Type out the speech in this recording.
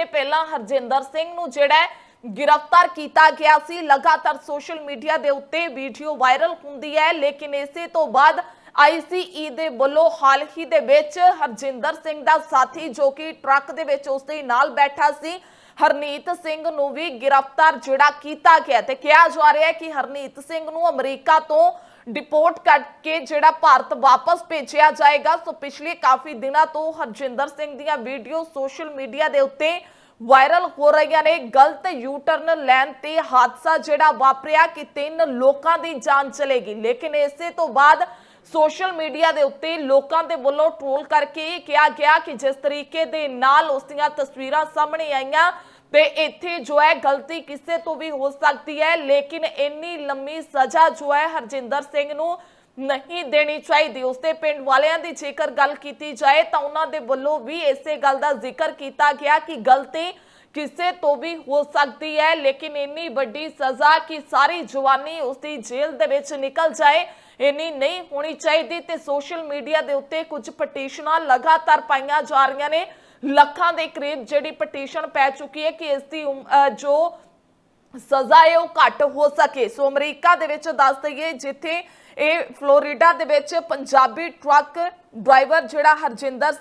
ਘੰਟੇ ਪਹਿਲਾਂ ਹਰਜਿੰਦਰ ਸਿੰਘ ਨੂੰ ਜਿਹੜਾ ਗ੍ਰਿਫਤਾਰ ਕੀਤਾ ਗਿਆ ਸੀ। ਲਗਾਤਾਰ ਸੋਸ਼ਲ ਮੀਡੀਆ ਦੇ ਉੱਤੇ ਵੀਡੀਓ ਵਾਇਰਲ ਹੁੰਦੀ ਹੈ, ਲੇਕਿਨ ਇਸੇ ਤੋਂ ਬਾਅਦ ਆਈਸੀਈ ਦੇ ਵੱਲੋਂ ਹਾਲ ਹੀ ਦੇ ਵਿੱਚ ਹਰਜਿੰਦਰ ਸਿੰਘ ਦਾ ਸਾਥੀ ਜੋ ਕਿ ਟਰੱਕ ਦੇ ਵਿੱਚ ਉਸ ਦੇ ਨਾਲ ਬੈਠਾ ਸੀ, ਹਰਨੀਤ ਸਿੰਘ ਨੂੰ ਵੀ ਗ੍ਰਿਫਤਾਰ ਜਿਹੜਾ ਕੀਤਾ ਗਿਆ ਤੇ ਕਿਹਾ ਜਾ ਰਿਹਾ ਹੈ ਕਿ ਹਰਨੀਤ ਸਿੰਘ ਨੂੰ ਅਮਰੀਕਾ ਤੋਂ ਡਿਪੋਰਟ ਕਰਕੇ ਜਿਹੜਾ ਭਾਰਤ ਵਾਪਸ ਭੇਜਿਆ ਜਾਏਗਾ। ਸੋ ਪਿਛਲੇ ਕਾਫੀ ਦਿਨਾਂ ਤੋਂ ਹਰਜਿੰਦਰ ਸਿੰਘ ਦੀਆਂ ਵੀਡੀਓ ਸੋਸ਼ਲ ਮੀਡੀਆ ਦੇ ਉੱਤੇ ਵਾਇਰਲ ਹੋ ਰਹੀਆਂ ਨੇ। ਗਲਤ ਯੂ ਟਰਨ ਲੈਣ ਤੇ ਹਾਦਸਾ ਜਿਹੜਾ ਵਾਪਰਿਆ ਕਿ ਤਿੰਨ ਲੋਕਾਂ ਦੀ ਜਾਨ ਚਲੇਗੀ ਲੇਕਿਨ ਇਸੇ ਤੋਂ ਬਾਅਦ ਸੋਸ਼ਲ ਮੀਡੀਆ ਦੇ ਉੱਤੇ ਲੋਕਾਂ ਦੇ ਵੱਲੋਂ ਟ੍ਰੋਲ ਕਰਕੇ ਇਹ ਕਿਹਾ ਗਿਆ ਕਿ ਜਿਸ ਤਰੀਕੇ ਦੇ ਨਾਲ ਉਸ ਦੀਆਂ ਤਸਵੀਰਾਂ ਸਾਹਮਣੇ ਆਈਆਂ ਤੇ ਇੱਥੇ ਜੋ ਹੈ ਗਲਤੀ ਕਿਸੇ ਤੋਂ ਵੀ ਹੋ ਸਕਦੀ ਹੈ, ਲੇਕਿਨ ਇੰਨੀ ਲੰਮੀ ਸਜ਼ਾ ਜੋ ਹੈ ਹਰਜਿੰਦਰ ਸਿੰਘ ਨੂੰ ਨਹੀਂ ਦੇਣੀ ਚਾਹੀਦੀ। ਉਸਦੇ ਪਿੰਡ ਵਾਲਿਆਂ ਦੀ ਜੇਕਰ ਗੱਲ ਕੀਤੀ ਜਾਏ ਤਾਂ ਉਹਨਾਂ ਦੇ ਵੱਲੋਂ ਵੀ ਇਸੇ ਗੱਲ ਦਾ ਜ਼ਿਕਰ ਕੀਤਾ ਗਿਆ ਕਿ ਗਲਤੀ ਕਿਸੇ ਤੋਂ ਵੀ ਹੋ ਸਕਦੀ ਹੈ, ਲੇਕਿਨ ਇੰਨੀ ਵੱਡੀ ਸਜ਼ਾ ਕਿ ਸਾਰੀ ਜਵਾਨੀ ਉਸਦੀ ਜੇਲ੍ਹ ਦੇ ਵਿੱਚ ਨਿਕਲ ਜਾਏ, ਇੰਨੀ ਨਹੀਂ ਹੋਣੀ ਚਾਹੀਦੀ। ਤੇ ਸੋਸ਼ਲ ਮੀਡੀਆ ਦੇ ਉੱਤੇ ਕੁਝ ਪਟੀਸ਼ਨਾਂ ਲਗਾਤਾਰ ਪਾਈਆਂ ਜਾ ਰਹੀਆਂ ਨੇ। ਲੱਖਾਂ ਦੇ ਕਰੀਬ ਜਿਹੜੀ ਪਟੀਸ਼ਨ ਪੈ ਚੁੱਕੀ ਹੈ ਕਿ ਇਸ ਦੀ ਜੋ ਸਜ਼ਾ ਹੈ ਉਹ ਘੱਟ ਹੋ ਸਕੇ। ਸੋ ਅਮਰੀਕਾ ਦੇ ਵਿੱਚ ਦੱਸ ਦਈਏ, ਜਿੱਥੇ ਇਹ ਫਲੋਰੀਡਾ ਦੇ ਵਿੱਚ ਪੰਜਾਬੀ ਟਰੱਕ ਡਰਾਈਵਰ ਜਿਹੜਾ ਹਰਜਿੰਦਰ